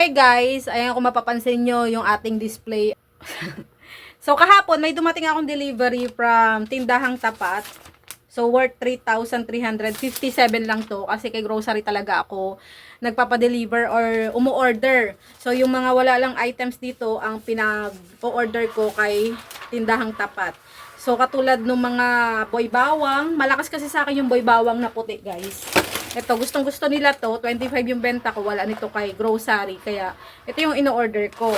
Hey guys, ayan kung mapapansin nyo yung ating display. so kahapon may dumating akong delivery from tindahang tapat. So worth 3,357 lang to kasi kay grocery talaga ako nagpapa-deliver or umu-order. So yung mga wala lang items dito ang pinag-order ko kay tindahang tapat. So katulad ng mga boy bawang, malakas kasi sa akin yung boy bawang na puti guys. Ito, gustong gusto nila to. 25 yung benta ko. Wala nito kay grocery. Kaya, ito yung ino-order ko.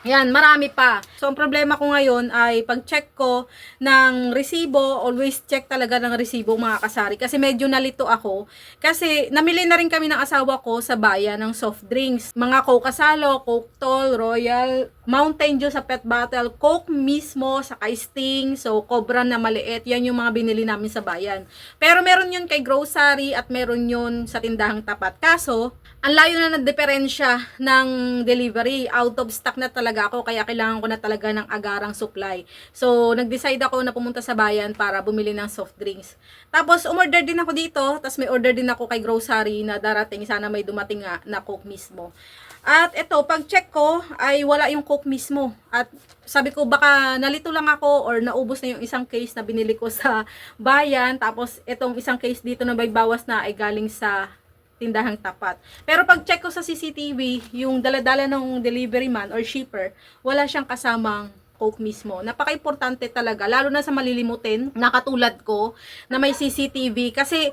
Yan, marami pa. So, ang problema ko ngayon ay pag-check ko ng resibo, always check talaga ng resibo mga kasari. Kasi medyo nalito ako. Kasi, namili na rin kami ng asawa ko sa bayan ng soft drinks. Mga Coke Asalo, Coke Tall, Royal, Mountain Dew sa pet bottle, Coke mismo, sa Sting, so Cobra na maliit. Yan yung mga binili namin sa bayan. Pero meron yun kay grocery at meron yun sa tindahang tapat. Kaso, ang layo na ng diferensya ng delivery. Out of stock na talaga ako, kaya kailangan ko na talaga ng agarang supply. So, nag-decide ako na pumunta sa bayan para bumili ng soft drinks. Tapos, umorder din ako dito, tapos may order din ako kay grocery na darating, sana may dumating nga na Coke mismo. At ito, pag check ko, ay wala yung Coke mismo. At sabi ko, baka nalito lang ako or naubos na yung isang case na binili ko sa bayan. Tapos, itong isang case dito na may bawas na ay galing sa tindahang tapat. Pero pag check ko sa CCTV, yung daladala ng delivery man or shipper, wala siyang kasamang Coke mismo. Napaka-importante talaga, lalo na sa malilimutin, na katulad ko, na may CCTV. Kasi,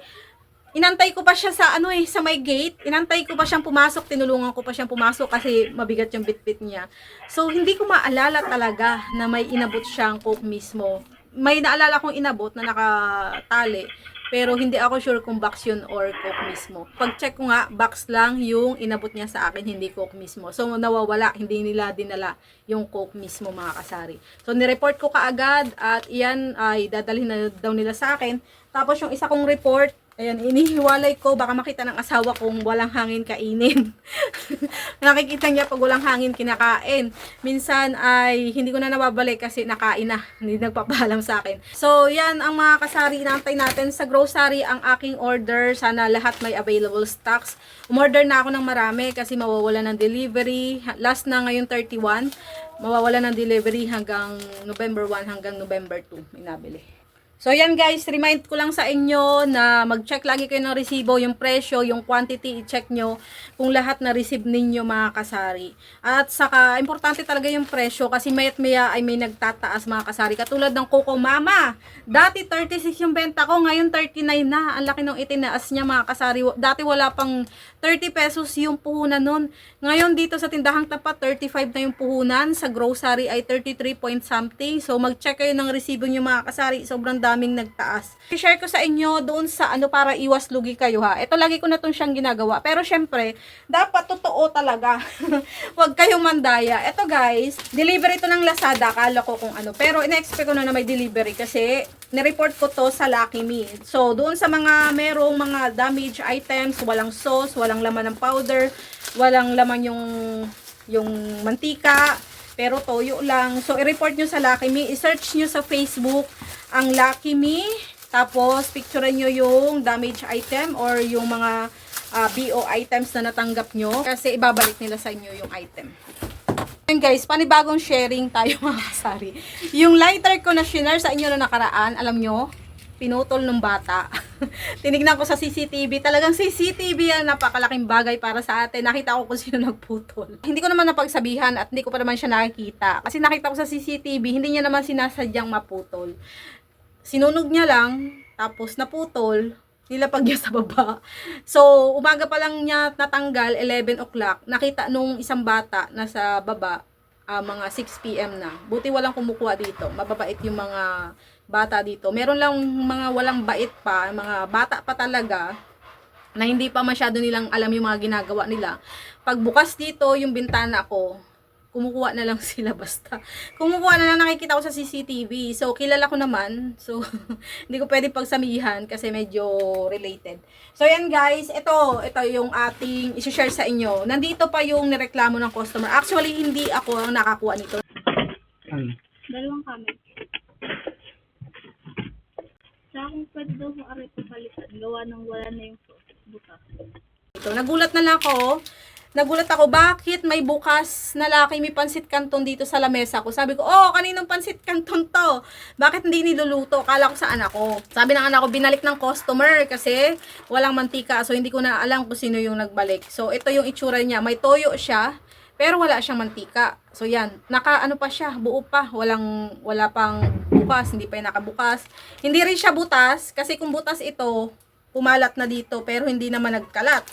inantay ko pa siya sa ano eh, sa may gate. Inantay ko pa siyang pumasok, tinulungan ko pa siyang pumasok kasi mabigat yung bitbit niya. So, hindi ko maalala talaga na may inabot siyang Coke mismo. May naalala kong inabot na nakatali, pero hindi ako sure kung box yun or Coke mismo. Pag-check ko nga, box lang yung inabot niya sa akin, hindi Coke mismo. So, nawawala, hindi nila dinala yung Coke mismo mga kasari. So, nireport ko kaagad at iyan ay dadalhin na daw nila sa akin. Tapos, yung isa kong report, Ayan, inihiwalay ko, baka makita ng asawa kong walang hangin kainin. Nakikita niya pag walang hangin kinakain. Minsan ay hindi ko na nababalik kasi nakain na. Hindi nagpapaalam sa akin. So, yan ang mga kasari inaantay natin sa grocery ang aking order. Sana lahat may available stocks. Umorder na ako ng marami kasi mawawala ng delivery. Last na ngayon 31. Mawawala ng delivery hanggang November 1 hanggang November 2. May nabili. So yan guys, remind ko lang sa inyo na mag-check lagi kayo ng resibo, yung presyo, yung quantity, i-check nyo kung lahat na receive ninyo mga kasari. At saka, importante talaga yung presyo kasi mayat maya ay may nagtataas mga kasari. Katulad ng Coco Mama, dati 36 yung benta ko, ngayon 39 na. Ang laki ng itinaas niya mga kasari. Dati wala pang 30 pesos yung puhunan nun. Ngayon dito sa tindahang tapat, 35 na yung puhunan. Sa grocery ay 33 point something. So mag-check kayo ng resibo nyo mga kasari. Sobrang daming nagtaas. I-share ko sa inyo doon sa ano para iwas lugi kayo ha. Ito lagi ko na itong siyang ginagawa. Pero syempre, dapat totoo talaga. Huwag kayong mandaya. Ito guys, delivery to ng Lazada. Akala ko kung ano. Pero ina-expect ko na na may delivery kasi nireport ko to sa Lucky Me. So, doon sa mga merong mga damage items, walang sauce, walang laman ng powder, walang laman yung yung mantika, pero toyo lang. So, i-report nyo sa Lucky Me. I-search nyo sa Facebook ang Lucky Me. Tapos, picturean nyo yung damage item or yung mga ah, BO items na natanggap nyo. Kasi ibabalik nila sa inyo yung item. Ayun guys, panibagong sharing tayo mga kasari. Yung lighter ko na shinare sa inyo na nakaraan, alam nyo, pinutol ng bata. Tinignan ko sa CCTV, talagang CCTV ang napakalaking bagay para sa atin. Nakita ko kung sino nagputol. Hindi ko naman napagsabihan at hindi ko pa naman siya nakikita. Kasi nakita ko sa CCTV, hindi niya naman sinasadyang maputol. Sinunog niya lang, tapos naputol, nilapag niya sa baba. So, umaga pa lang niya natanggal, 11 o'clock. Nakita nung isang bata na sa baba, ah, mga 6 p.m. na. Buti walang kumukuha dito. Mababait yung mga bata dito. Meron lang mga walang bait pa, mga bata pa talaga, na hindi pa masyado nilang alam yung mga ginagawa nila. Pagbukas dito yung bintana ko, kumukuha na lang sila basta. Kumukuha na lang nakikita ko sa CCTV. So, kilala ko naman. So, hindi ko pwede pagsamihan kasi medyo related. So, yan guys. Ito, ito yung ating isi-share sa inyo. Nandito pa yung nireklamo ng customer. Actually, hindi ako ang nakakuha nito. Dalawang comment. Sa akong pwede daw mo aray palitan, gawa ng wala na yung butas. Ito, nagulat na lang ako nagulat ako, bakit may bukas na laki may pansit canton dito sa lamesa ko? Sabi ko, oh, kaninong pansit canton to? Bakit hindi niluluto? Kala ko sa anak ko. Sabi ng anak ko, binalik ng customer kasi walang mantika. So, hindi ko na alam kung sino yung nagbalik. So, ito yung itsura niya. May toyo siya, pero wala siyang mantika. So, yan. Naka, ano pa siya, buo pa. Walang, wala pang bukas. Hindi pa yung nakabukas. Hindi rin siya butas, kasi kung butas ito, pumalat na dito, pero hindi naman nagkalat.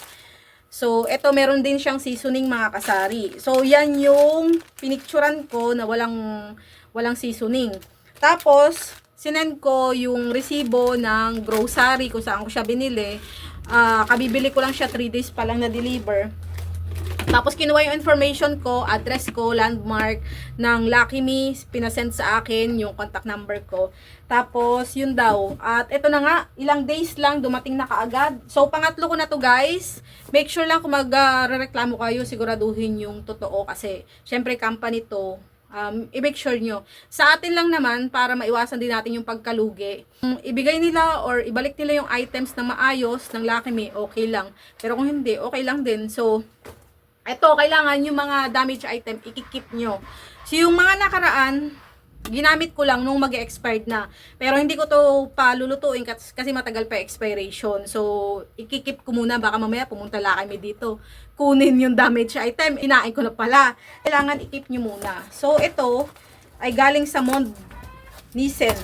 So, ito meron din siyang seasoning mga kasari. So, yan yung pinicturan ko na walang walang seasoning. Tapos, sinend ko yung resibo ng grocery kung saan ko siya binili. Ah, kabibili ko lang siya 3 days pa lang na deliver. Tapos kinuha yung information ko, address ko, landmark ng Lucky Me, pinasend sa akin yung contact number ko. Tapos yun daw. At ito na nga, ilang days lang dumating na kaagad. So pangatlo ko na to guys. Make sure lang kung magrereklamo kayo, siguraduhin yung totoo kasi syempre company to. Um, i-make sure nyo. Sa atin lang naman, para maiwasan din natin yung pagkalugi, um, ibigay nila or ibalik nila yung items na maayos ng Lucky Me, okay lang. Pero kung hindi, okay lang din. So, ito, kailangan yung mga damage item, ikikip nyo. So, yung mga nakaraan, ginamit ko lang nung mag expired na. Pero hindi ko to palulutuin kas- kasi matagal pa expiration. So, ikikip ko muna. Baka mamaya pumunta lang kami dito. Kunin yung damage item. Inain ko na pala. Kailangan ikip nyo muna. So, ito ay galing sa Mond Nissen.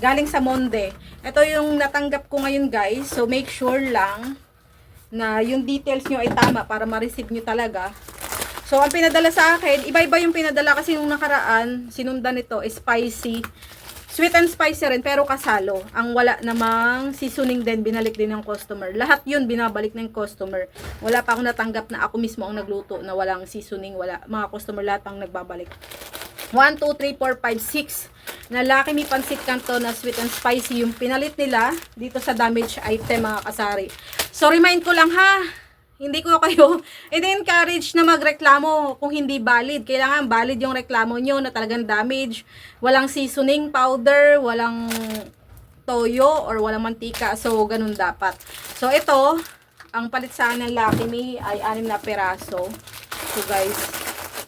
Galing sa Monde. Ito yung natanggap ko ngayon guys. So, make sure lang na yung details nyo ay tama para ma-receive nyo talaga. So, ang pinadala sa akin, iba-iba yung pinadala kasi nung nakaraan, sinundan nito, spicy. Sweet and spicy rin, pero kasalo. Ang wala namang seasoning din, binalik din ng customer. Lahat yun, binabalik ng customer. Wala pa ako natanggap na ako mismo ang nagluto na walang seasoning, wala. Mga customer lahat ang nagbabalik. 1, 2, 3, 4, 5, 6 na Lucky Me Pansit Canton na sweet and spicy yung pinalit nila dito sa damage item mga kasari. So remind ko lang ha, hindi ko kayo ini-encourage na magreklamo kung hindi valid. Kailangan valid yung reklamo nyo na talagang damage. Walang seasoning powder, walang toyo or walang mantika. So, ganun dapat. So, ito, ang palit sa ng Lucky Me ay 6 na peraso. So, guys,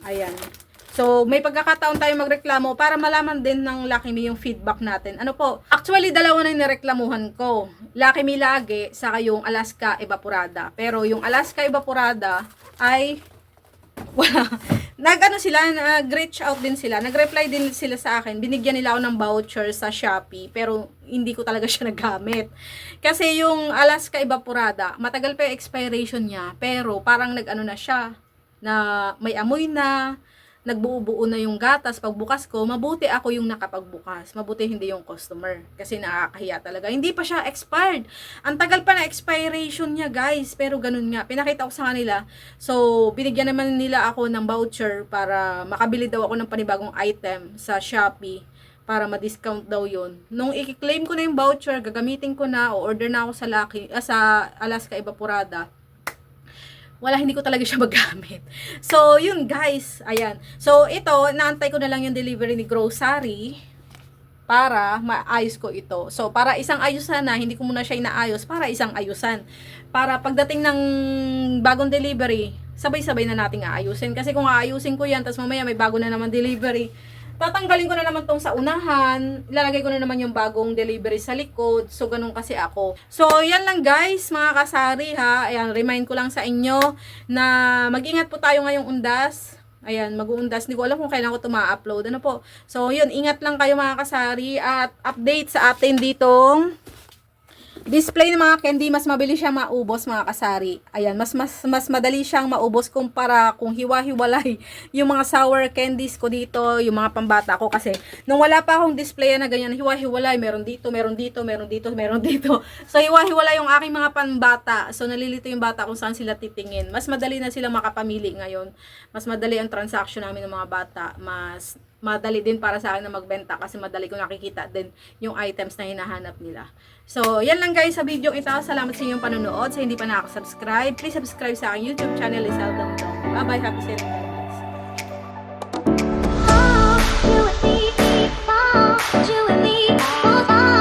ayan. So, may pagkakataon tayo magreklamo para malaman din ng Lucky Me yung feedback natin. Ano po? Actually, dalawa na yung nireklamuhan ko. Lucky Me lagi, saka yung Alaska Evaporada. Pero yung Alaska Evaporada ay wala. Nag-ano sila, nag-reach out din sila. Nag-reply din sila sa akin. Binigyan nila ako ng voucher sa Shopee. Pero hindi ko talaga siya nagamit. Kasi yung Alaska Evaporada, matagal pa yung expiration niya. Pero parang nag-ano na siya. Na may amoy na nagbuo-buo na yung gatas, pagbukas ko, mabuti ako yung nakapagbukas. Mabuti hindi yung customer. Kasi nakakahiya talaga. Hindi pa siya expired. Ang tagal pa na expiration niya, guys. Pero ganun nga. Pinakita ko sa kanila. So, binigyan naman nila ako ng voucher para makabili daw ako ng panibagong item sa Shopee para ma-discount daw yun. Nung i-claim ko na yung voucher, gagamitin ko na o order na ako sa Lucky, ah, sa Alaska Evaporada wala, hindi ko talaga siya magamit. So, yun guys, ayan. So, ito, naantay ko na lang yung delivery ni grocery para maayos ko ito. So, para isang ayusan na, hindi ko muna siya inaayos, para isang ayusan. Para pagdating ng bagong delivery, sabay-sabay na nating aayusin. Kasi kung aayusin ko yan, tapos mamaya may bago na naman delivery, tatanggalin ko na naman tong sa unahan, ilalagay ko na naman yung bagong delivery sa likod, so ganun kasi ako. So, yan lang guys, mga kasari ha, ayan, remind ko lang sa inyo na mag-ingat po tayo ngayong undas, ayan, mag-uundas, hindi ko alam kung kailan ko ito ma-upload, ano po. So, yun, ingat lang kayo mga kasari, at update sa atin ditong display ng mga candy, mas mabilis siyang maubos mga kasari. Ayan, mas mas mas madali siyang maubos kumpara kung hiwa-hiwalay yung mga sour candies ko dito, yung mga pambata ko kasi nung wala pa akong display na ganyan, hiwa-hiwalay, meron dito, meron dito, meron dito, meron dito. So hiwa-hiwalay yung aking mga pambata. So nalilito yung bata kung saan sila titingin. Mas madali na sila makapamili ngayon. Mas madali ang transaction namin ng mga bata. Mas madali din para sa akin na magbenta kasi madali ko nakikita din yung items na hinahanap nila. So, yan lang guys sa video ito. Salamat sa inyong panonood. Sa hindi pa nakaka-subscribe, please subscribe sa aking YouTube channel, Isel Dongdong. Bye-bye. Happy selling guys. You and me, oh, you and me, all